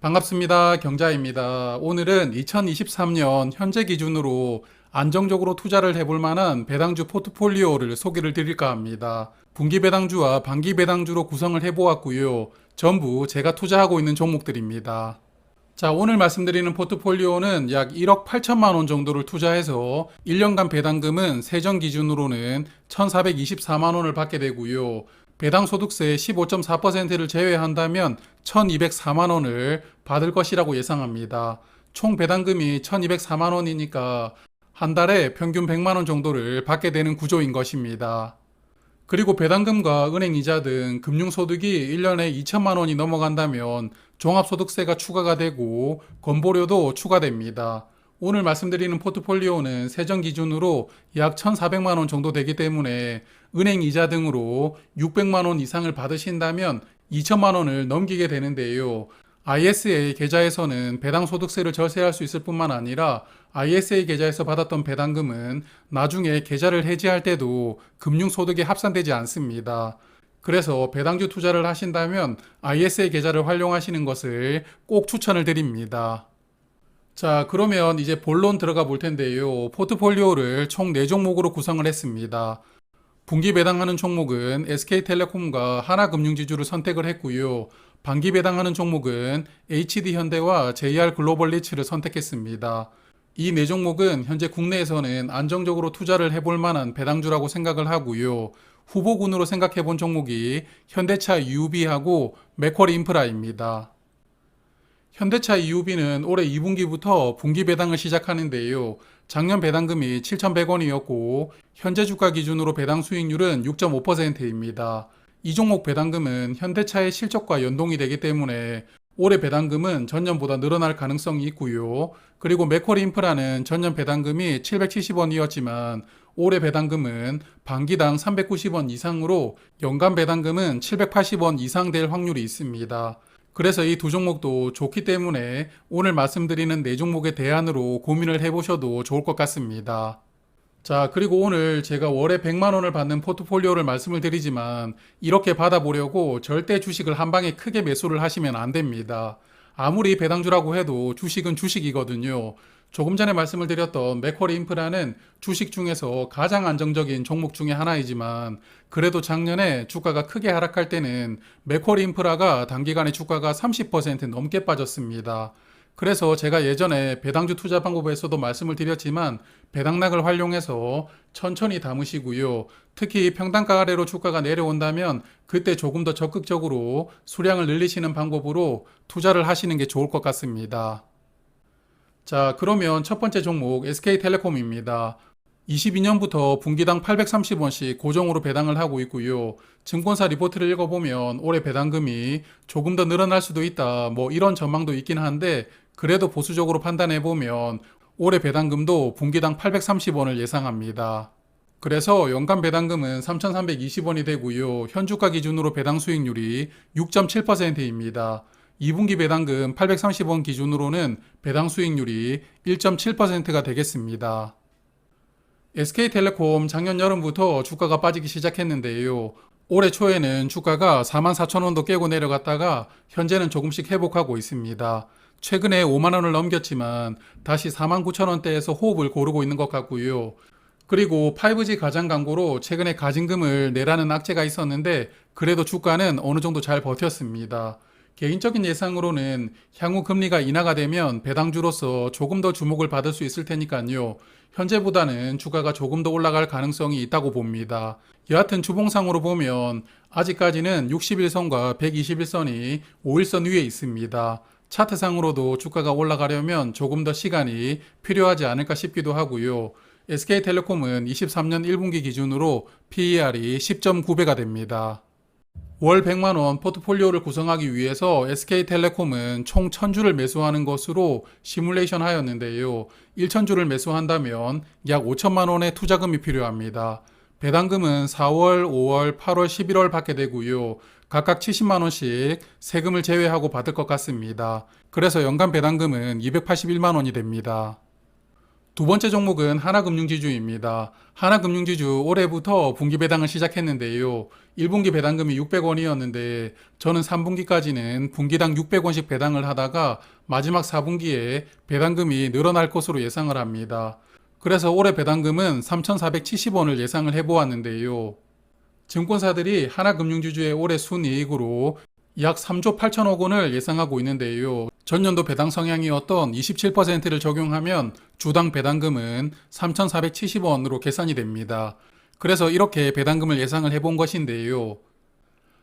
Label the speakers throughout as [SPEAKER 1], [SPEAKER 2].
[SPEAKER 1] 반갑습니다. 경자입니다. 오늘은 2023년 현재 기준으로 안정적으로 투자를 해볼 만한 배당주 포트폴리오를 소개를 드릴까 합니다. 분기 배당주와 반기 배당주로 구성을 해보았고요. 전부 제가 투자하고 있는 종목들입니다. 자, 오늘 말씀드리는 포트폴리오는 약 1억 8천만 원 정도를 투자해서 1년간 배당금은 세전 기준으로는 1,424만 원을 받게 되고요. 배당 소득세 15.4%를 제외한다면 1,204만 원을 받을 것이라고 예상합니다. 총 배당금이 1,204만 원이니까 한 달에 평균 100만 원 정도를 받게 되는 구조인 것입니다. 그리고 배당금과 은행 이자 등 금융 소득이 1년에 2천만 원이 넘어간다면 종합소득세가 추가가 되고 건보료도 추가됩니다. 오늘 말씀드리는 포트폴리오는 세전 기준으로 약 1,400만 원 정도 되기 때문에 은행 이자 등으로 600만 원 이상을 받으신다면 2천만 원을 넘기게 되는데요. ISA 계좌에서는 배당 소득세를 절세할 수 있을 뿐만 아니라 ISA 계좌에서 받았던 배당금은 나중에 계좌를 해지할 때도 금융소득에 합산되지 않습니다. 그래서 배당주 투자를 하신다면 ISA 계좌를 활용하시는 것을 꼭 추천을 드립니다. 자, 그러면 이제 본론 들어가 볼 텐데요. 포트폴리오를 총 4종목으로 구성을 했습니다. 분기 배당하는 종목은 SK텔레콤과 하나금융지주를 선택을 했고요. 반기 배당하는 종목은 HD현대와 JR글로벌리츠를 선택했습니다. 이네 종목은 현재 국내에서는 안정적으로 투자를 해볼 만한 배당주라고 생각을 하고요. 후보군으로 생각해 본 종목이 현대차 UB하고 맥쿼리 인프라입니다. 현대차 EUB는 올해 2분기부터 분기 배당을 시작하는데요. 작년 배당금이 7,100원이었고 현재 주가 기준으로 배당 수익률은 6.5%입니다. 이 종목 배당금은 현대차의 실적과 연동이 되기 때문에 올해 배당금은 전년보다 늘어날 가능성이 있고요. 그리고 맥쿼리 인프라는 전년 배당금이 770원이었지만 올해 배당금은 반기당 390원 이상으로 연간 배당금은 780원 이상 될 확률이 있습니다. 그래서 이 두 종목도 좋기 때문에 오늘 말씀드리는 네 종목의 대안으로 고민을 해보셔도 좋을 것 같습니다. 자, 그리고 오늘 제가 월에 100만 원을 받는 포트폴리오를 말씀을 드리지만 이렇게 받아보려고 절대 주식을 한 방에 크게 매수를 하시면 안 됩니다. 아무리 배당주라고 해도 주식은 주식이거든요. 조금 전에 말씀을 드렸던 맥쿼리 인프라는 주식 중에서 가장 안정적인 종목 중에 하나이지만 그래도 작년에 주가가 크게 하락할 때는 맥쿼리 인프라가 단기간에 주가가 30% 넘게 빠졌습니다. 그래서 제가 예전에 배당주 투자 방법에서도 말씀을 드렸지만 배당락을 활용해서 천천히 담으시고요. 특히 평단가 아래로 주가가 내려온다면 그때 조금 더 적극적으로 수량을 늘리시는 방법으로 투자를 하시는 게 좋을 것 같습니다. 자, 그러면 첫 번째 종목 SK텔레콤입니다. 22년부터 분기당 830원씩 고정으로 배당을 하고 있고요. 증권사 리포트를 읽어보면 올해 배당금이 조금 더 늘어날 수도 있다. 뭐 이런 전망도 있긴 한데 그래도 보수적으로 판단해 보면 올해 배당금도 분기당 830원을 예상합니다. 그래서 연간 배당금은 3,320원이 되고요. 현주가 기준으로 배당 수익률이 6.7%입니다. 2분기 배당금 830원 기준으로는 배당 수익률이 1.7%가 되겠습니다. SK텔레콤 작년 여름부터 주가가 빠지기 시작했는데요. 올해 초에는 주가가 44,000원도 깨고 내려갔다가 현재는 조금씩 회복하고 있습니다. 최근에 5만 원을 넘겼지만 다시 49,000원대에서 호흡을 고르고 있는 것 같고요. 그리고 5G 가장 광고로 최근에 가진금을 내라는 악재가 있었는데 그래도 주가는 어느 정도 잘 버텼습니다. 개인적인 예상으로는 향후 금리가 인하가 되면 배당주로서 조금 더 주목을 받을 수 있을 테니까요. 현재보다는 주가가 조금 더 올라갈 가능성이 있다고 봅니다. 여하튼 주봉상으로 보면 아직까지는 61선과 121선이 5일선 위에 있습니다. 차트상으로도 주가가 올라가려면 조금 더 시간이 필요하지 않을까 싶기도 하고요. SK텔레콤은 23년 1분기 기준으로 PER이 10.9배가 됩니다. 월 100만 원 포트폴리오를 구성하기 위해서 SK텔레콤은 총 1000주를 매수하는 것으로 시뮬레이션 하였는데요. 1000주를 매수한다면 약 5천만 원의 투자금이 필요합니다. 배당금은 4월, 5월, 8월, 11월 받게 되고요. 각각 70만 원씩 세금을 제외하고 받을 것 같습니다. 그래서 연간 배당금은 281만 원이 됩니다. 두 번째 종목은 하나금융지주입니다. 하나금융지주 올해부터 분기 배당을 시작했는데요. 1분기 배당금이 600원이었는데 저는 3분기까지는 분기당 600원씩 배당을 하다가 마지막 4분기에 배당금이 늘어날 것으로 예상을 합니다. 그래서 올해 배당금은 3,470원을 예상을 해보았는데요. 증권사들이 하나금융지주의 올해 순이익으로 약 3조 8천억 원을 예상하고 있는데요. 전년도 배당 성향이었던 27%를 적용하면 주당 배당금은 3,470원으로 계산이 됩니다. 그래서 이렇게 배당금을 예상을 해본 것인데요.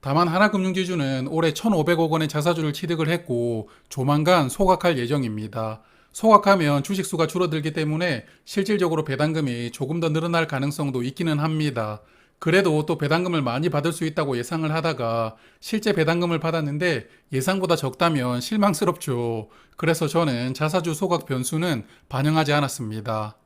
[SPEAKER 1] 다만 하나금융지주는 올해 1,500억 원의 자사주를 취득을 했고 조만간 소각할 예정입니다. 소각하면 주식수가 줄어들기 때문에 실질적으로 배당금이 조금 더 늘어날 가능성도 있기는 합니다. 그래도 또 배당금을 많이 받을 수 있다고 예상을 하다가 실제 배당금을 받았는데 예상보다 적다면 실망스럽죠. 그래서 저는 자사주 소각 변수는 반영하지 않았습니다.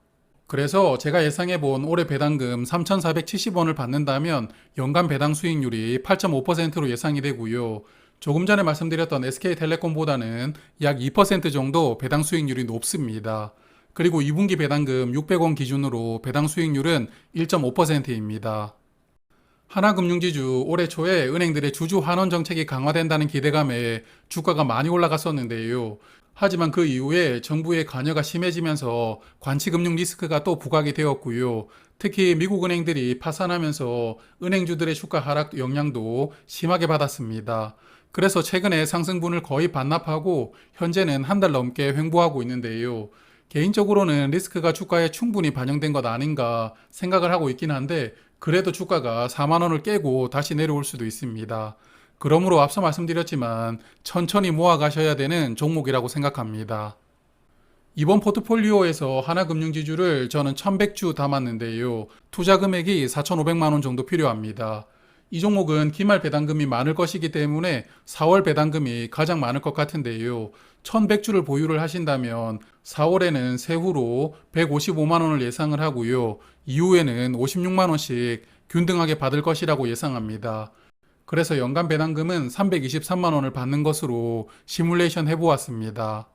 [SPEAKER 1] 그래서 제가 예상해 본 올해 배당금 3,470원을 받는다면 연간 배당 수익률이 8.5%로 예상이 되고요. 조금 전에 말씀드렸던 SK텔레콤보다는 약 2% 정도 배당 수익률이 높습니다. 그리고 2분기 배당금 600원 기준으로 배당 수익률은 1.5%입니다. 하나금융지주 올해 초에 은행들의 주주 환원 정책이 강화된다는 기대감에 주가가 많이 올라갔었는데요. 하지만 그 이후에 정부의 관여가 심해지면서 관치금융 리스크가 또 부각이 되었고요. 특히 미국 은행들이 파산하면서 은행주들의 주가 하락 영향도 심하게 받았습니다. 그래서 최근에 상승분을 거의 반납하고 현재는 한 달 넘게 횡보하고 있는데요. 개인적으로는 리스크가 주가에 충분히 반영된 것 아닌가 생각을 하고 있긴 한데 그래도 주가가 4만 원을 깨고 다시 내려올 수도 있습니다. 그러므로 앞서 말씀드렸지만 천천히 모아 가셔야 되는 종목이라고 생각합니다. 이번 포트폴리오에서 하나금융지주를 저는 1100주 담았는데요. 투자 금액이 4,500만 원 정도 필요합니다. 이 종목은 기말 배당금이 많을 것이기 때문에 4월 배당금이 가장 많을 것 같은데요. 1100주를 보유를 하신다면 4월에는 세후로 155만 원을 예상을 하고요. 이후에는 56만 원씩 균등하게 받을 것이라고 예상합니다. 그래서 연간 배당금은 323만 원을 받는 것으로 시뮬레이션 해보았습니다.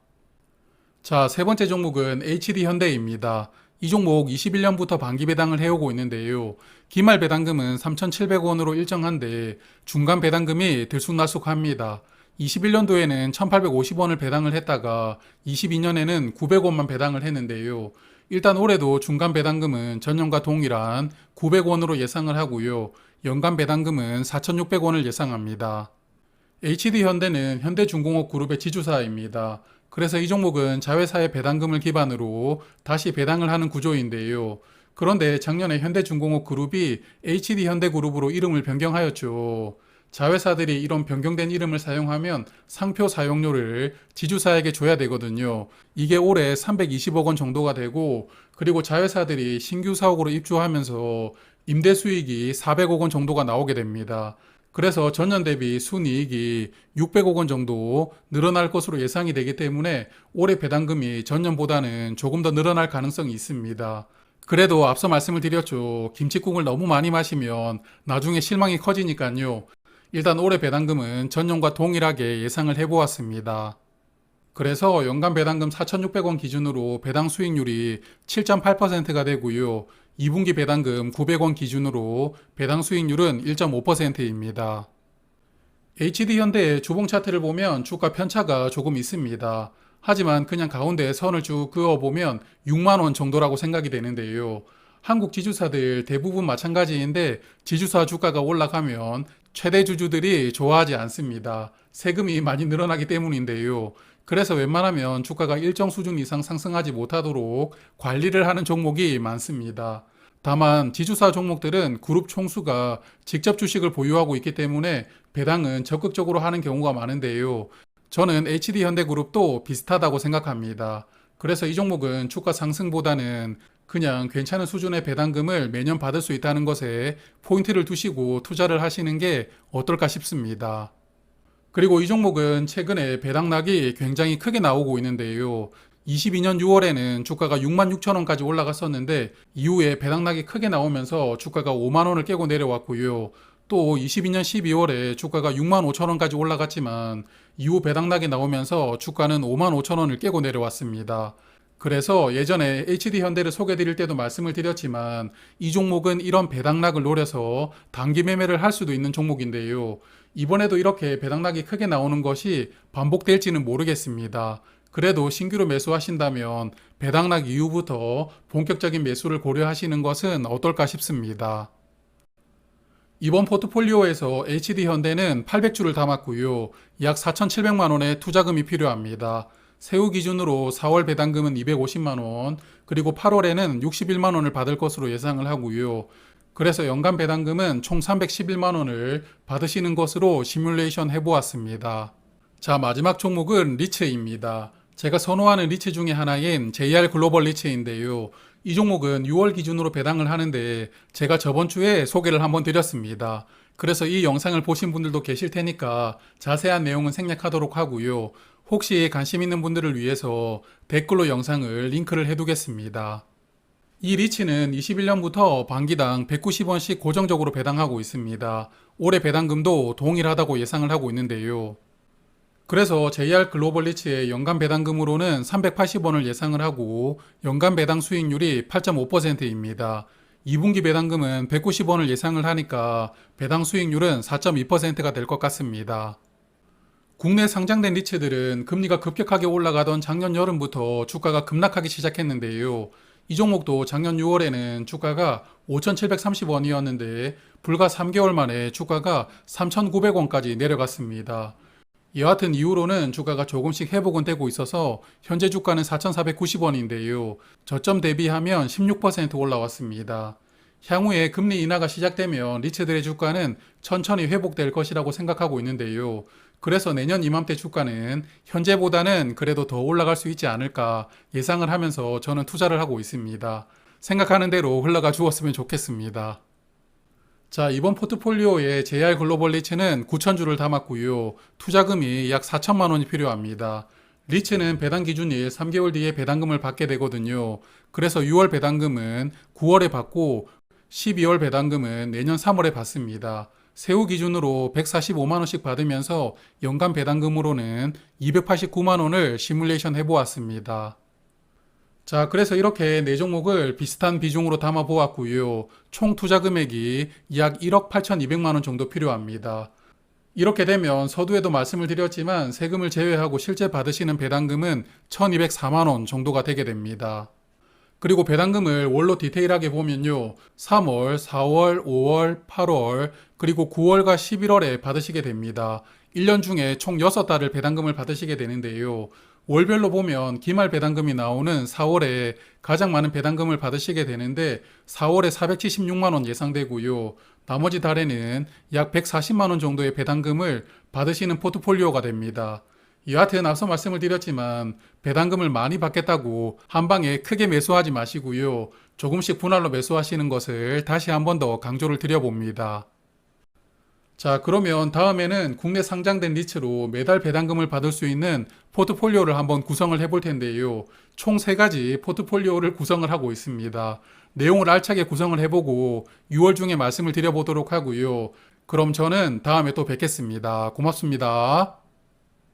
[SPEAKER 1] 자, 세 번째 종목은 HD 현대입니다. 이 종목 21년부터 반기 배당을 해오고 있는데요. 기말 배당금은 3,700원으로 일정한데 중간 배당금이 들쑥날쑥합니다. 21년도에는 1,850원을 배당을 했다가 22년에는 900원만 배당을 했는데요. 일단 올해도 중간 배당금은 전년과 동일한 900원으로 예상을 하고요. 연간 배당금은 4,600원을 예상합니다. HD 현대는 현대중공업 그룹의 지주사입니다. 그래서 이 종목은 자회사의 배당금을 기반으로 다시 배당을 하는 구조인데요. 그런데 작년에 현대중공업 그룹이 HD 현대그룹으로 이름을 변경하였죠. 자회사들이 이런 변경된 이름을 사용하면 상표 사용료를 지주사에게 줘야 되거든요. 이게 올해 320억 원 정도가 되고 그리고 자회사들이 신규 사옥으로 입주하면서 임대 수익이 400억 원 정도가 나오게 됩니다. 그래서 전년 대비 순이익이 600억 원 정도 늘어날 것으로 예상이 되기 때문에 올해 배당금이 전년보다는 조금 더 늘어날 가능성이 있습니다. 그래도 앞서 말씀을 드렸죠. 김치국을 너무 많이 마시면 나중에 실망이 커지니까요. 일단 올해 배당금은 전년과 동일하게 예상을 해보았습니다. 그래서 연간 배당금 4,600원 기준으로 배당 수익률이 7.8%가 되고요. 2분기 배당금 900원 기준으로 배당 수익률은 1.5%입니다. HD 현대의 주봉 차트를 보면 주가 편차가 조금 있습니다. 하지만 그냥 가운데 선을 쭉 그어보면 6만원 정도라고 생각이 되는데요. 한국 지주사들 대부분 마찬가지인데 지주사 주가가 올라가면 최대 주주들이 좋아하지 않습니다. 세금이 많이 늘어나기 때문인데요. 그래서 웬만하면 주가가 일정 수준 이상 상승하지 못하도록 관리를 하는 종목이 많습니다. 다만 지주사 종목들은 그룹 총수가 직접 주식을 보유하고 있기 때문에 배당은 적극적으로 하는 경우가 많은데요. 저는 HD 현대그룹도 비슷하다고 생각합니다. 그래서 이 종목은 주가 상승보다는 그냥 괜찮은 수준의 배당금을 매년 받을 수 있다는 것에 포인트를 두시고 투자를 하시는 게 어떨까 싶습니다. 그리고 이 종목은 최근에 배당락이 굉장히 크게 나오고 있는데요. 22년 6월에는 주가가 6만 6천 원까지 올라갔었는데 이후에 배당락이 크게 나오면서 주가가 5만 원을 깨고 내려왔고요. 또 22년 12월에 주가가 6만 5천 원까지 올라갔지만 이후 배당락이 나오면서 주가는 5만 5천 원을 깨고 내려왔습니다. 그래서 예전에 HD 현대를 소개드릴 때도 말씀을 드렸지만 이 종목은 이런 배당락을 노려서 단기 매매를 할 수도 있는 종목인데요. 이번에도 이렇게 배당락이 크게 나오는 것이 반복될지는 모르겠습니다. 그래도 신규로 매수하신다면 배당락 이후부터 본격적인 매수를 고려하시는 것은 어떨까 싶습니다. 이번 포트폴리오에서 HD 현대는 800주를 담았고요. 약 4,700만 원의 투자금이 필요합니다. 세후 기준으로 4월 배당금은 250만 원, 그리고 8월에는 61만 원을 받을 것으로 예상을 하고요. 그래서 연간 배당금은 총 311만 원을 받으시는 것으로 시뮬레이션 해보았습니다. 자, 마지막 종목은 리츠입니다. 제가 선호하는 리츠 중에 하나인 JR 글로벌 리츠인데요. 이 종목은 6월 기준으로 배당을 하는데 제가 저번 주에 소개를 한번 드렸습니다. 그래서 이 영상을 보신 분들도 계실 테니까 자세한 내용은 생략하도록 하고요. 혹시 관심 있는 분들을 위해서 댓글로 영상을 링크를 해두겠습니다. 이 리치는 21년부터 반기당 190원씩 고정적으로 배당하고 있습니다. 올해 배당금도 동일하다고 예상을 하고 있는데요. 그래서 JR 글로벌 리치의 연간 배당금으로는 380원을 예상을 하고 연간 배당 수익률이 8.5%입니다. 2분기 배당금은 190원을 예상을 하니까 배당 수익률은 4.2%가 될 것 같습니다. 국내 상장된 리츠들은 금리가 급격하게 올라가던 작년 여름부터 주가가 급락하기 시작했는데요. 이 종목도 작년 6월에는 주가가 5,730원이었는데 불과 3개월 만에 주가가 3,900원까지 내려갔습니다. 여하튼 이후로는 주가가 조금씩 회복은 되고 있어서 현재 주가는 4,490원인데요. 저점 대비하면 16% 올라왔습니다. 향후에 금리 인하가 시작되면 리츠들의 주가는 천천히 회복될 것이라고 생각하고 있는데요. 그래서 내년 이맘때 주가는 현재보다는 그래도 더 올라갈 수 있지 않을까 예상을 하면서 저는 투자를 하고 있습니다. 생각하는 대로 흘러가 주었으면 좋겠습니다. 자, 이번 포트폴리오에 JR 글로벌 리츠는 9,000주를 담았고요. 투자금이 약 4천만 원이 필요합니다. 리츠는 배당 기준일 3개월 뒤에 배당금을 받게 되거든요. 그래서 6월 배당금은 9월에 받고 12월 배당금은 내년 3월에 받습니다. 세후 기준으로 145만 원씩 받으면서 연간 배당금으로는 289만 원을 시뮬레이션 해보았습니다. 자, 그래서 이렇게 네 종목을 비슷한 비중으로 담아 보았고요. 총 투자 금액이 약 1억 8,200만 원 정도 필요합니다. 이렇게 되면 서두에도 말씀을 드렸지만 세금을 제외하고 실제 받으시는 배당금은 1,204만 원 정도가 되게 됩니다. 그리고 배당금을 월로 디테일하게 보면요. 3월, 4월, 5월, 8월, 그리고 9월과 11월에 받으시게 됩니다. 1년 중에 총 6달을 배당금을 받으시게 되는데요. 월별로 보면 기말 배당금이 나오는 4월에 가장 많은 배당금을 받으시게 되는데 4월에 476만 원 예상되고요. 나머지 달에는 약 140만 원 정도의 배당금을 받으시는 포트폴리오가 됩니다. 여하튼 앞서 말씀을 드렸지만 배당금을 많이 받겠다고 한 방에 크게 매수하지 마시고요. 조금씩 분할로 매수하시는 것을 다시 한 번 더 강조를 드려봅니다. 자, 그러면 다음에는 국내 상장된 리츠로 매달 배당금을 받을 수 있는 포트폴리오를 한번 구성을 해볼 텐데요. 총세 가지 포트폴리오를 구성을 하고 있습니다. 내용을 알차게 구성을 해보고 6월 중에 말씀을 드려보도록 하고요. 그럼 저는 다음에 또 뵙겠습니다. 고맙습니다.